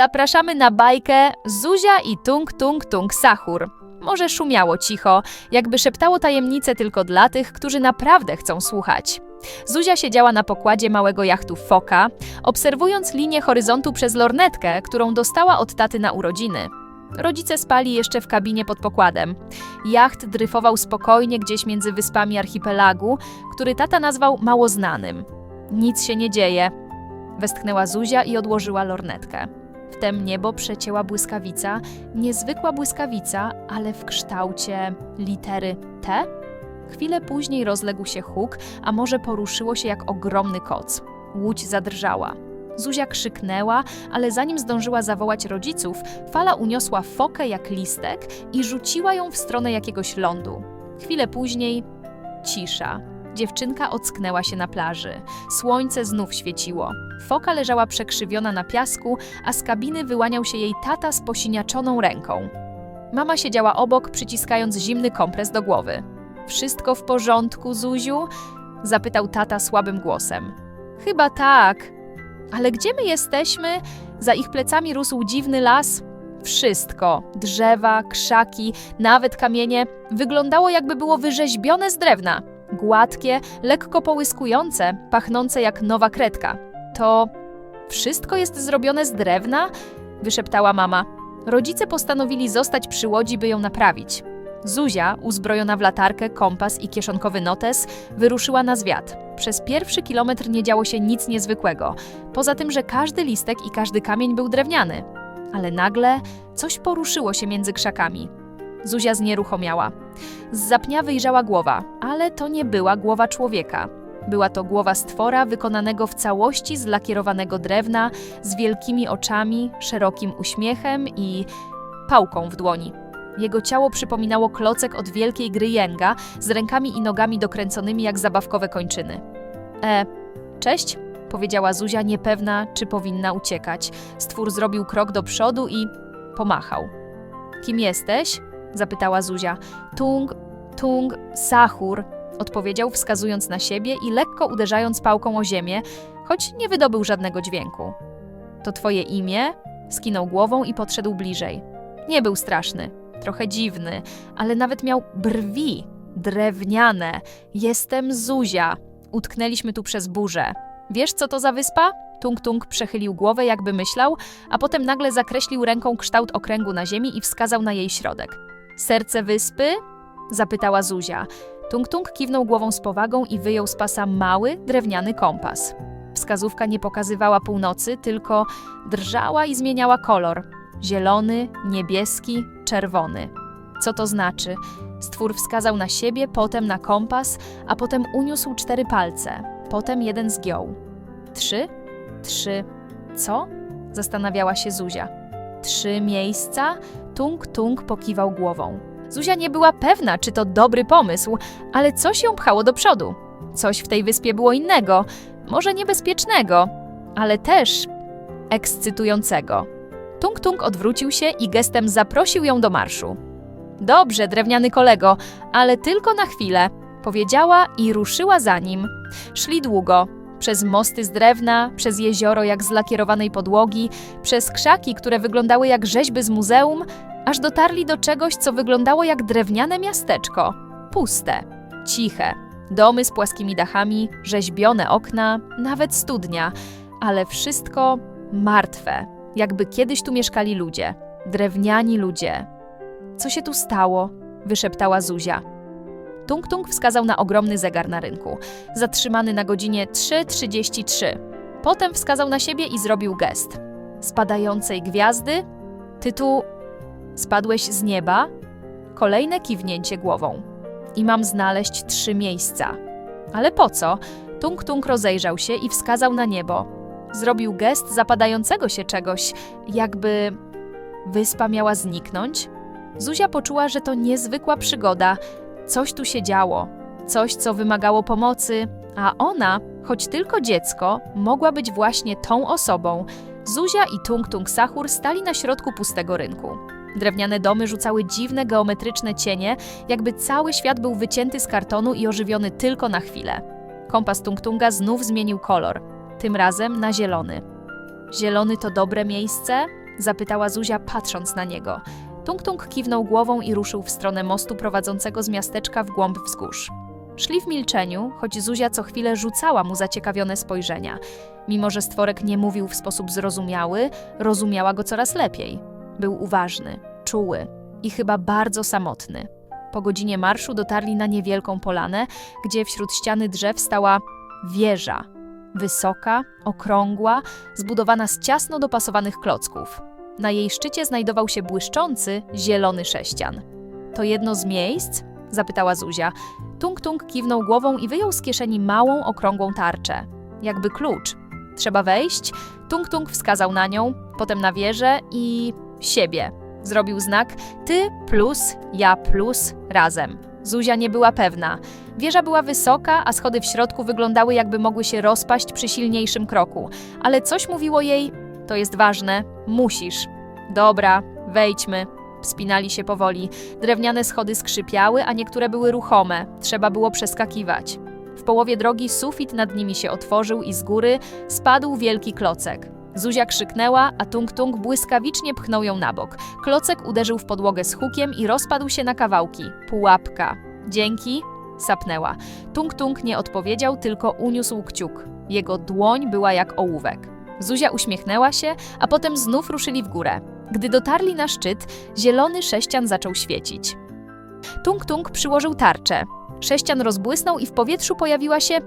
Zapraszamy na bajkę Zuzia i Tung Tung Tung Sahur. Może szumiało cicho, jakby szeptało tajemnice tylko dla tych, którzy naprawdę chcą słuchać. Zuzia siedziała na pokładzie małego jachtu Foka, obserwując linię horyzontu przez lornetkę, którą dostała od taty na urodziny. Rodzice spali jeszcze w kabinie pod pokładem. Jacht dryfował spokojnie gdzieś między wyspami archipelagu, który tata nazwał małoznanym. Nic się nie dzieje, westchnęła Zuzia i odłożyła lornetkę. Wtem niebo przecięła błyskawica, niezwykła błyskawica, ale w kształcie litery T. Chwilę później rozległ się huk, a morze poruszyło się jak ogromny koc. Łódź zadrżała. Zuzia krzyknęła, ale zanim zdążyła zawołać rodziców, fala uniosła fokę jak listek i rzuciła ją w stronę jakiegoś lądu. Chwilę później cisza. Dziewczynka ocknęła się na plaży. Słońce znów świeciło. Foka leżała przekrzywiona na piasku, a z kabiny wyłaniał się jej tata z posiniaczoną ręką. Mama siedziała obok, przyciskając zimny kompres do głowy. Wszystko w porządku, Zuziu? zapytał tata słabym głosem. Chyba tak. Ale gdzie my jesteśmy? Za ich plecami rósł dziwny las. Wszystko drzewa, krzaki, nawet kamienie wyglądało, jakby było wyrzeźbione z drewna. Gładkie, lekko połyskujące, pachnące jak nowa kredka. To wszystko jest zrobione z drewna? wyszeptała mama. Rodzice postanowili zostać przy łodzi, by ją naprawić. Zuzia, uzbrojona w latarkę, kompas i kieszonkowy notes, wyruszyła na zwiat. Przez pierwszy kilometr nie działo się nic niezwykłego, poza tym, że każdy listek i każdy kamień był drewniany. Ale nagle coś poruszyło się między krzakami. Zuzia znieruchomiała. Z zapnia wyjrzała głowa, ale to nie była głowa człowieka. Była to głowa stwora wykonanego w całości z lakierowanego drewna, z wielkimi oczami, szerokim uśmiechem i pałką w dłoni. Jego ciało przypominało klocek od wielkiej gry jęga z rękami i nogami dokręconymi jak zabawkowe kończyny. E, cześć, powiedziała Zuzia, niepewna, czy powinna uciekać. Stwór zrobił krok do przodu i pomachał. Kim jesteś? Zapytała Zuzia. Tung, tung, sahur, odpowiedział, wskazując na siebie i lekko uderzając pałką o ziemię, choć nie wydobył żadnego dźwięku. To twoje imię? Skinął głową i podszedł bliżej. Nie był straszny, trochę dziwny, ale nawet miał brwi, drewniane. Jestem Zuzia. Utknęliśmy tu przez burzę. Wiesz, co to za wyspa? Tung Tung przechylił głowę, jakby myślał, a potem nagle zakreślił ręką kształt okręgu na ziemi i wskazał na jej środek. Serce wyspy? zapytała Zuzia. Tung Tung kiwnął głową z powagą i wyjął z pasa mały, drewniany kompas. Wskazówka nie pokazywała północy, tylko drżała i zmieniała kolor. Zielony, niebieski, czerwony. Co to znaczy? Stwór wskazał na siebie, potem na kompas, a potem uniósł cztery palce. Potem jeden zgiął. Trzy? Trzy. Co? Zastanawiała się Zuzia. Trzy miejsca? Tung Tung pokiwał głową. Zuzia nie była pewna, czy to dobry pomysł, ale coś ją pchało do przodu. Coś w tej wyspie było innego, może niebezpiecznego, ale też ekscytującego. Tung Tung odwrócił się i gestem zaprosił ją do marszu. Dobrze, drewniany kolego, ale tylko na chwilę, powiedziała i ruszyła za nim. Szli długo, przez mosty z drewna, przez jezioro jak z lakierowanej podłogi, przez krzaki, które wyglądały jak rzeźby z muzeum, aż dotarli do czegoś, co wyglądało jak drewniane miasteczko. Puste, ciche, domy z płaskimi dachami, rzeźbione okna, nawet studnia, ale wszystko martwe, jakby kiedyś tu mieszkali ludzie, drewniani ludzie. Co się tu stało? wyszeptała Zuzia. Tung Tung wskazał na ogromny zegar na rynku, zatrzymany na godzinie 3.33. Potem wskazał na siebie i zrobił gest. Spadającej gwiazdy? Tytuł Spadłeś z nieba? Kolejne kiwnięcie głową. I mam znaleźć trzy miejsca. Ale po co? Tung Tung rozejrzał się i wskazał na niebo. Zrobił gest zapadającego się czegoś, jakby wyspa miała zniknąć. Zuzia poczuła, że to niezwykła przygoda. Coś tu się działo, coś, co wymagało pomocy, a ona, choć tylko dziecko, mogła być właśnie tą osobą. Zuzia i Tung Tung Sahur stali na środku pustego rynku. Drewniane domy rzucały dziwne geometryczne cienie, jakby cały świat był wycięty z kartonu i ożywiony tylko na chwilę. Kompas Tung Tunga znów zmienił kolor, tym razem na zielony. Zielony to dobre miejsce? Zapytała Zuzia, patrząc na niego. Tung Tung kiwnął głową i ruszył w stronę mostu prowadzącego z miasteczka w głąb wzgórz. Szli w milczeniu, choć Zuzia co chwilę rzucała mu zaciekawione spojrzenia. Mimo, że stworek nie mówił w sposób zrozumiały, rozumiała go coraz lepiej. Był uważny, czuły i chyba bardzo samotny. Po godzinie marszu dotarli na niewielką polanę, gdzie wśród ściany drzew stała wieża. Wysoka, okrągła, zbudowana z ciasno dopasowanych klocków. Na jej szczycie znajdował się błyszczący, zielony sześcian. To jedno z miejsc? zapytała Zuzia. Tung Tung kiwnął głową i wyjął z kieszeni małą, okrągłą tarczę. Jakby klucz. Trzeba wejść? Tung Tung wskazał na nią, potem na wieżę i siebie. Zrobił znak ty plus ja plus razem. Zuzia nie była pewna. Wieża była wysoka, a schody w środku wyglądały jakby mogły się rozpaść przy silniejszym kroku. Ale coś mówiło jej, to jest ważne, musisz. Dobra, wejdźmy. Wspinali się powoli. Drewniane schody skrzypiały, a niektóre były ruchome. Trzeba było przeskakiwać. W połowie drogi sufit nad nimi się otworzył i z góry spadł wielki klocek. Zuzia krzyknęła, a Tung Tung błyskawicznie pchnął ją na bok. Klocek uderzył w podłogę z hukiem i rozpadł się na kawałki. Pułapka. Dzięki, sapnęła. Tung Tung nie odpowiedział, tylko uniósł kciuk. Jego dłoń była jak ołówek. Zuzia uśmiechnęła się, a potem znów ruszyli w górę. Gdy dotarli na szczyt, zielony sześcian zaczął świecić. Tung Tung przyłożył tarczę. Sześcian rozbłysnął i w powietrzu pojawiła się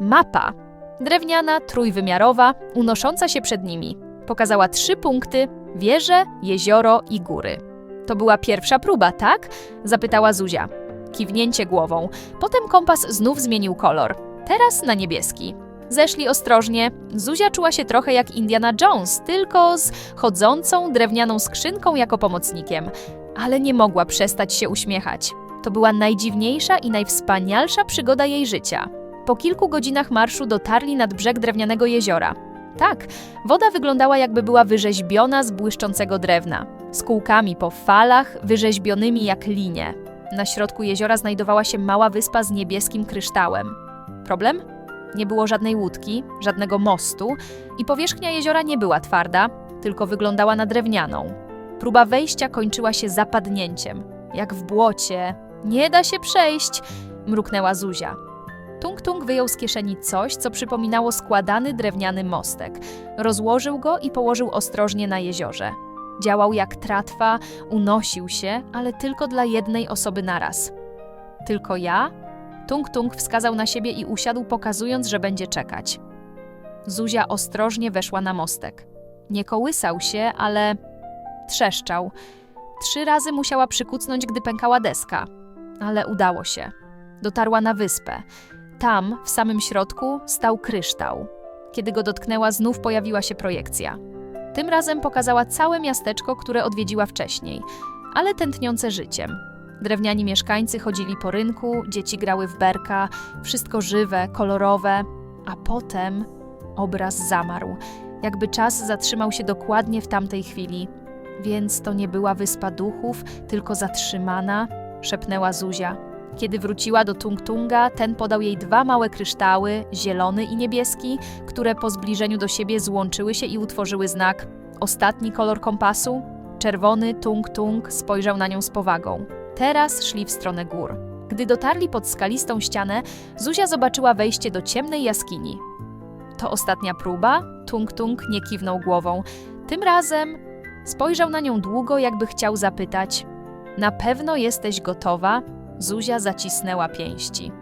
mapa. Drewniana, trójwymiarowa, unosząca się przed nimi. Pokazała trzy punkty: wieże, jezioro i góry. To była pierwsza próba, tak? zapytała Zuzia. Kiwnięcie głową. Potem kompas znów zmienił kolor. Teraz na niebieski. Zeszli ostrożnie. Zuzia czuła się trochę jak Indiana Jones, tylko z chodzącą drewnianą skrzynką jako pomocnikiem. Ale nie mogła przestać się uśmiechać. To była najdziwniejsza i najwspanialsza przygoda jej życia. Po kilku godzinach marszu dotarli nad brzeg drewnianego jeziora. Tak, woda wyglądała jakby była wyrzeźbiona z błyszczącego drewna, z kółkami po falach, wyrzeźbionymi jak linie. Na środku jeziora znajdowała się mała wyspa z niebieskim kryształem. Problem? Nie było żadnej łódki, żadnego mostu i powierzchnia jeziora nie była twarda, tylko wyglądała na drewnianą. Próba wejścia kończyła się zapadnięciem. Jak w błocie. Nie da się przejść, mruknęła Zuzia. Tung Tung wyjął z kieszeni coś, co przypominało składany drewniany mostek. Rozłożył go i położył ostrożnie na jeziorze. Działał jak tratwa, unosił się, ale tylko dla jednej osoby naraz. Tylko ja? Tung Tung wskazał na siebie i usiadł, pokazując, że będzie czekać. Zuzia ostrożnie weszła na mostek. Nie kołysał się, ale trzeszczał. Trzy razy musiała przykucnąć, gdy pękała deska. Ale udało się. Dotarła na wyspę. Tam, w samym środku, stał kryształ. Kiedy go dotknęła, znów pojawiła się projekcja. Tym razem pokazała całe miasteczko, które odwiedziła wcześniej, ale tętniące życiem. Drewniani mieszkańcy chodzili po rynku, dzieci grały w berka, wszystko żywe, kolorowe, a potem obraz zamarł, jakby czas zatrzymał się dokładnie w tamtej chwili. Więc to nie była wyspa duchów, tylko zatrzymana, szepnęła Zuzia. Kiedy wróciła do Tung Tunga, ten podał jej dwa małe kryształy, zielony i niebieski, które po zbliżeniu do siebie złączyły się i utworzyły znak. Ostatni kolor kompasu, czerwony Tung Tung, spojrzał na nią z powagą. Teraz szli w stronę gór. Gdy dotarli pod skalistą ścianę, Zuzia zobaczyła wejście do ciemnej jaskini. To ostatnia próba? Tung Tung nie kiwnął głową. Tym razem spojrzał na nią długo, jakby chciał zapytać: Na pewno jesteś gotowa? Zuzia zacisnęła pięści.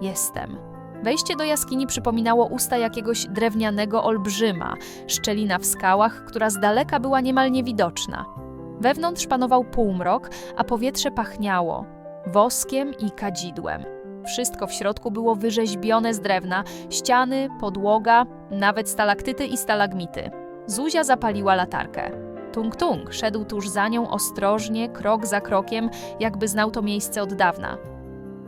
Jestem. Wejście do jaskini przypominało usta jakiegoś drewnianego olbrzyma, szczelina w skałach, która z daleka była niemal niewidoczna. Wewnątrz panował półmrok, a powietrze pachniało woskiem i kadzidłem. Wszystko w środku było wyrzeźbione z drewna, ściany, podłoga, nawet stalaktyty i stalagmity. Zuzia zapaliła latarkę. Tung Tung szedł tuż za nią ostrożnie, krok za krokiem, jakby znał to miejsce od dawna.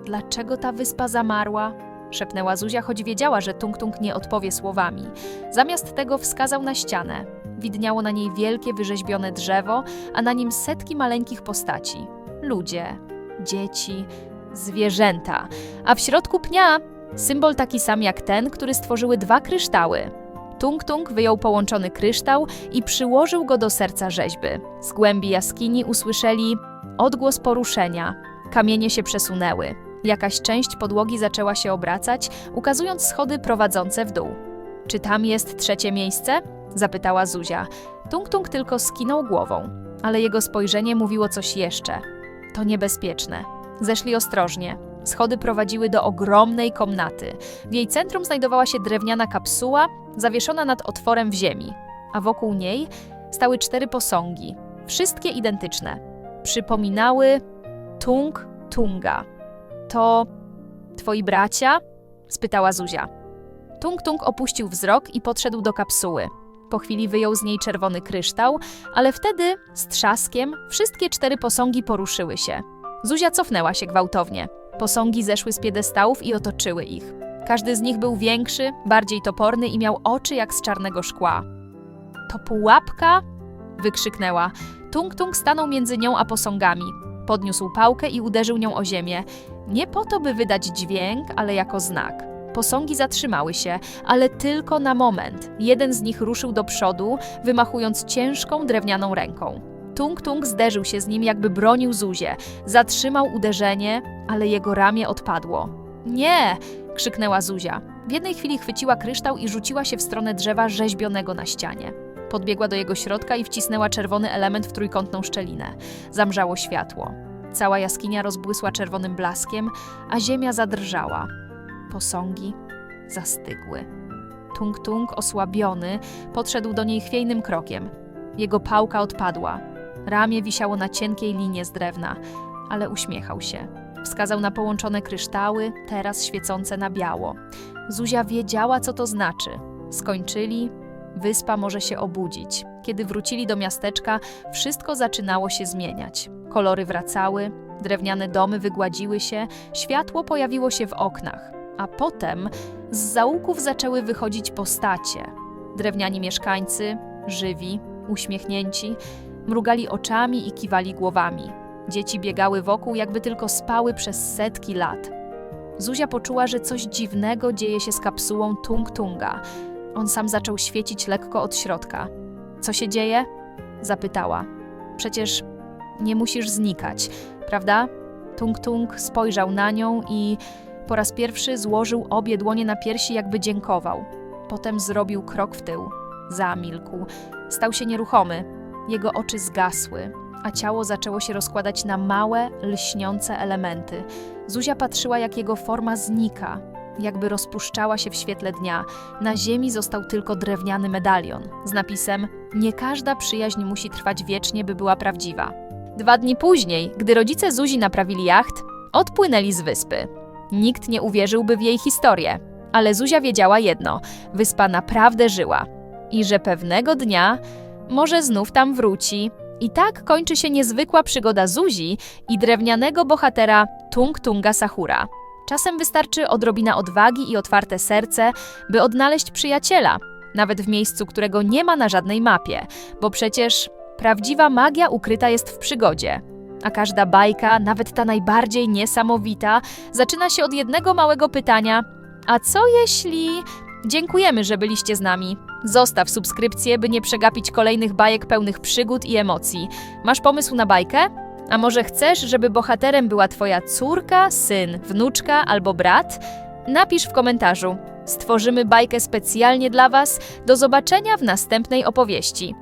Dlaczego ta wyspa zamarła? szepnęła Zuzia, choć wiedziała, że Tung Tung nie odpowie słowami. Zamiast tego wskazał na ścianę. Widniało na niej wielkie, wyrzeźbione drzewo, a na nim setki maleńkich postaci. Ludzie, dzieci, zwierzęta, a w środku pnia symbol taki sam jak ten, który stworzyły dwa kryształy. Tung Tung wyjął połączony kryształ i przyłożył go do serca rzeźby. Z głębi jaskini usłyszeli odgłos poruszenia. Kamienie się przesunęły. Jakaś część podłogi zaczęła się obracać, ukazując schody prowadzące w dół. Czy tam jest trzecie miejsce? Zapytała Zuzia. Tung Tung tylko skinął głową, ale jego spojrzenie mówiło coś jeszcze. To niebezpieczne. Zeszli ostrożnie. Schody prowadziły do ogromnej komnaty. W jej centrum znajdowała się drewniana kapsuła, zawieszona nad otworem w ziemi, a wokół niej stały cztery posągi, wszystkie identyczne. Przypominały Tung Tunga. To twoi bracia? spytała Zuzia. Tung Tung opuścił wzrok i podszedł do kapsuły. Po chwili wyjął z niej czerwony kryształ, ale wtedy, z trzaskiem, wszystkie cztery posągi poruszyły się. Zuzia cofnęła się gwałtownie. Posągi zeszły z piedestałów i otoczyły ich. Każdy z nich był większy, bardziej toporny i miał oczy jak z czarnego szkła. To pułapka? wykrzyknęła. Tung Tung stanął między nią a posągami. Podniósł pałkę i uderzył nią o ziemię. Nie po to, by wydać dźwięk, ale jako znak. Posągi zatrzymały się, ale tylko na moment. Jeden z nich ruszył do przodu, wymachując ciężką drewnianą ręką. Tung Tung zderzył się z nim, jakby bronił Zuzię. Zatrzymał uderzenie, ale jego ramię odpadło. Nie! krzyknęła Zuzia. W jednej chwili chwyciła kryształ i rzuciła się w stronę drzewa rzeźbionego na ścianie. Podbiegła do jego środka i wcisnęła czerwony element w trójkątną szczelinę. Zamrzało światło. Cała jaskinia rozbłysła czerwonym blaskiem, a ziemia zadrżała. Posągi zastygły. Tung Tung, osłabiony, podszedł do niej chwiejnym krokiem. Jego pałka odpadła. Ramię wisiało na cienkiej linie z drewna, ale uśmiechał się. Wskazał na połączone kryształy, teraz świecące na biało. Zuzia wiedziała, co to znaczy. Skończyli, wyspa może się obudzić. Kiedy wrócili do miasteczka, wszystko zaczynało się zmieniać. Kolory wracały, drewniane domy wygładziły się, światło pojawiło się w oknach. A potem z zaułków zaczęły wychodzić postacie. Drewniani mieszkańcy, żywi, uśmiechnięci, mrugali oczami i kiwali głowami. Dzieci biegały wokół, jakby tylko spały przez setki lat. Zuzia poczuła, że coś dziwnego dzieje się z kapsułą Tung Tunga. On sam zaczął świecić lekko od środka. Co się dzieje? Zapytała. Przecież nie musisz znikać, prawda? Tung Tung spojrzał na nią i po raz pierwszy złożył obie dłonie na piersi, jakby dziękował. Potem zrobił krok w tył. Zamilkł. Stał się nieruchomy. Jego oczy zgasły, a ciało zaczęło się rozkładać na małe, lśniące elementy. Zuzia patrzyła, jak jego forma znika, jakby rozpuszczała się w świetle dnia. Na ziemi został tylko drewniany medalion z napisem: Nie każda przyjaźń musi trwać wiecznie, by była prawdziwa. Dwa dni później, gdy rodzice Zuzi naprawili jacht, odpłynęli z wyspy. Nikt nie uwierzyłby w jej historię, ale Zuzia wiedziała jedno: wyspa naprawdę żyła i że pewnego dnia może znów tam wróci. I tak kończy się niezwykła przygoda Zuzi i drewnianego bohatera Tung Tunga Sahura. Czasem wystarczy odrobina odwagi i otwarte serce, by odnaleźć przyjaciela, nawet w miejscu, którego nie ma na żadnej mapie, bo przecież prawdziwa magia ukryta jest w przygodzie. A każda bajka, nawet ta najbardziej niesamowita, zaczyna się od jednego małego pytania: A co jeśli. Dziękujemy, że byliście z nami. Zostaw subskrypcję, by nie przegapić kolejnych bajek pełnych przygód i emocji. Masz pomysł na bajkę? A może chcesz, żeby bohaterem była twoja córka, syn, wnuczka albo brat? Napisz w komentarzu. Stworzymy bajkę specjalnie dla Was. Do zobaczenia w następnej opowieści.